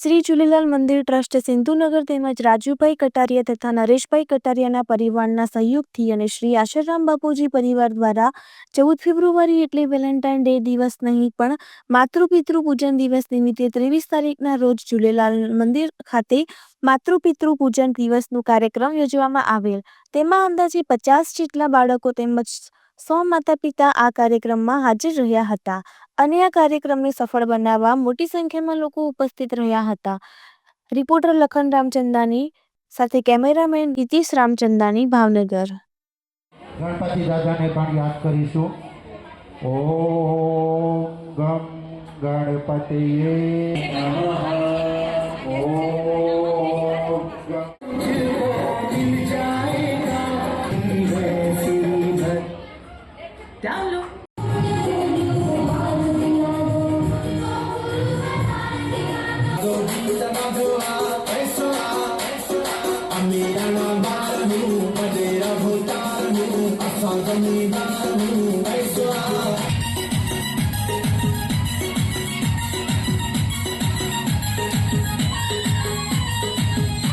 શ્રી ઝૂલેલાલ મંદિર ટ્રસ્ટ સિંધુનગર તેમજ રાજુભાઈ કટારિયા તથા નરેશભાઈ કટારિયાના પરિવારના સહયોગથી અને શ્રી આશરરામ બાપુજી પરિવાર દ્વારા ચૌદ ફેબ્રુઆરી એટલે વેલેન્ટાઇન ડે દિવસ નહીં, પણ માતૃપિતૃ પૂજન દિવસ નિમિત્તે ત્રેવીસ તારીખના રોજ ઝૂલેલાલ મંદિર ખાતે માતૃપિતૃ પૂજન દિવસનું કાર્યક્રમ યોજવામાં આવેલ. તેમાં અંદાજે પચાસ જેટલા બાળકો તેમજ સો માતા પિતા આ કાર્યક્રમમાં હાજર રહ્યા હતા અને આ કાર્યક્રમને સફળ બનાવવા મોટી સંખ્યામાં લોકો ઉપસ્થિત રહ્યા હતા. રિપોર્ટર લખન રામચંદાની સાથે કેમેરામેન નીતિશ રામચંદાની ભાવનગર. ગણપતિ દાદાને પણ યાદ કરીશું. ઓ ગમ ગણપતિએ નમઃ. Download. Amiranambaranu, Padera Bhutaranu, Asantamidanu, Aisu.